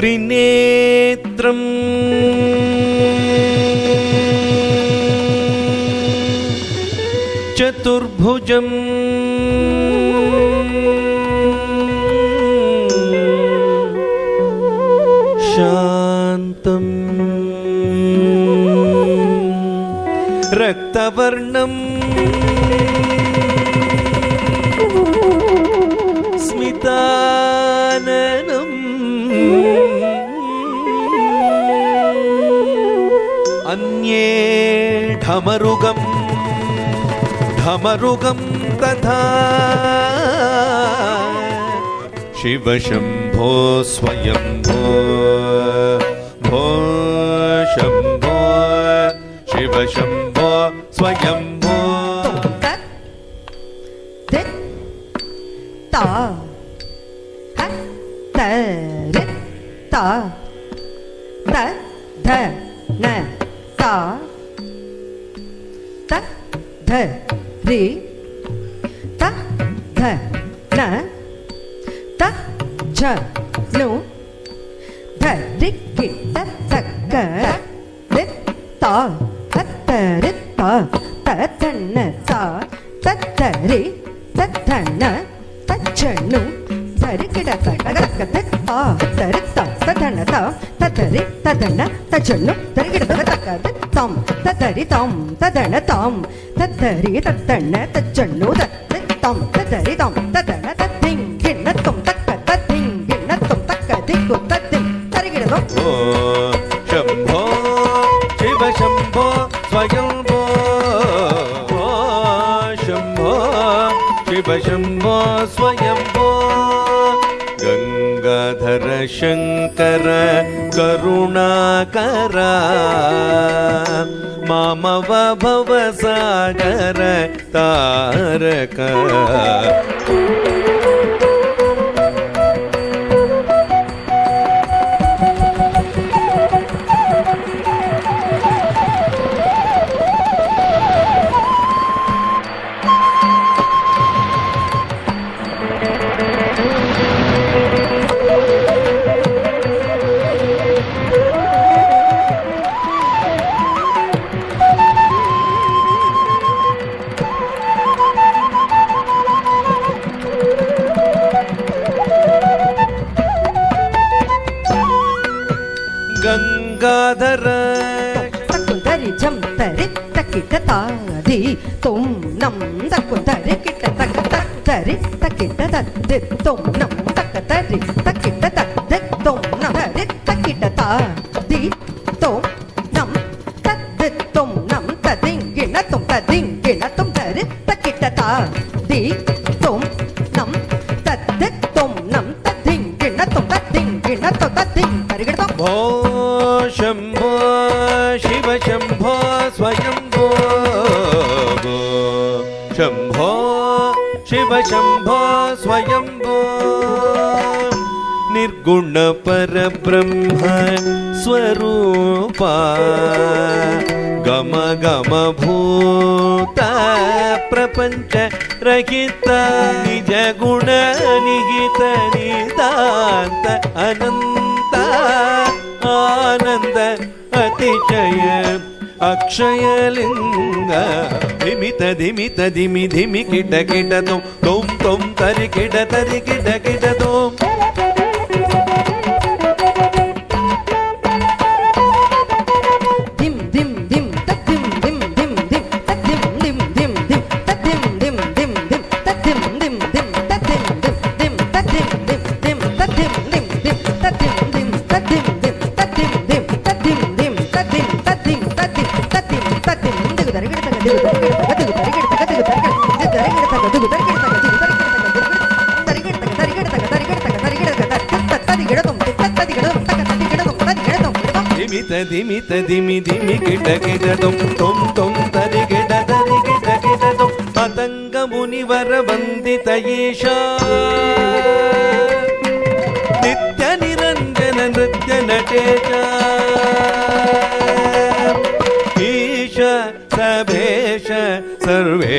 त्रिनेत्रम्। चतुर्भुजम्। शान्तम्। रक्तवर्णम्। स्मिताननम् ढमरुगं ढमरुगं तथा शिवशम्भो स्वयम्भो भो शम्भो शिवशम्भो स्वयम्भो ता ता ध न ता ध रे त ध न त झ नु ध रि कि त त क रि त त त रि त त थ न त त थ रि त थ न त झ नु ध रि कि ड त क ड क ध त ध रि त त थ न त थ ध रि त ध न त झ नु ध रि कि ड त क ध தம் ததரி தம் ததன தம் தத்தரி தத்தன தச்சண்ணு தத்த தம் ததரி தம் ததன தத்திங் கிண்ணத்தும் தக்க தத்திங் கிண்ணத்தும் தக்க திக்கு தத்திங் தருகிறதும். சம்போ சிவ சம்போ ஸ்வயம்போ சம்போ சிவ சம்போ ஸ்வயம்போ गङ्गाधर शङ्कर करुणाकरा मामव भवसागर तारक। గంగాధర తక్కుదరి జంతరి తకిట తాది తొం నం తక్కుదరి కిట తక తరి తకిట తది తొం నం తక తరి తకిట తది తొం నం తకిట తా శంభో శివ శంభో స్వయంభో. నిర్గుణ పరబ్రహ్మ స్వరూప గమ గమ భూత ప్రపంచ రహిత నిజ గుణ నిహిత నితాంత అనంత ఆనంద అతిశయ అక్షయలింగ ధిమిత ధిమిత ధిమి ధిమి కిట కిట తోం తోం తరి కిట తరి కిట కిట తోం मितदिजतुं पतङ्गमुनिवरवन्दितैष नित्यनिरञ्जननृत्यनटे चभेश सर्वे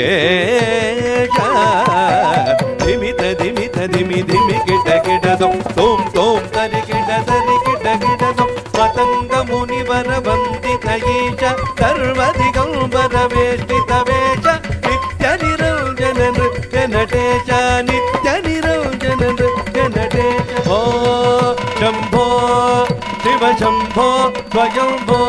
ವಂದಿತಯೀಶ ಸರ್ವಧಿಗಂಬರವೇಷ್ಟಿತವೇಶ ನಿತ್ಯ ನಿರಂಜನ ನೃತ್ಯ ನಟೇಶ ನಿತ್ಯ ನಿರಂಜನ ನೃತ್ಯ ನಟೇಶ ಓ ಶಂಭೋ ಶಿವ ಶಂಭೋ ಸ್ವಯಂಭೋ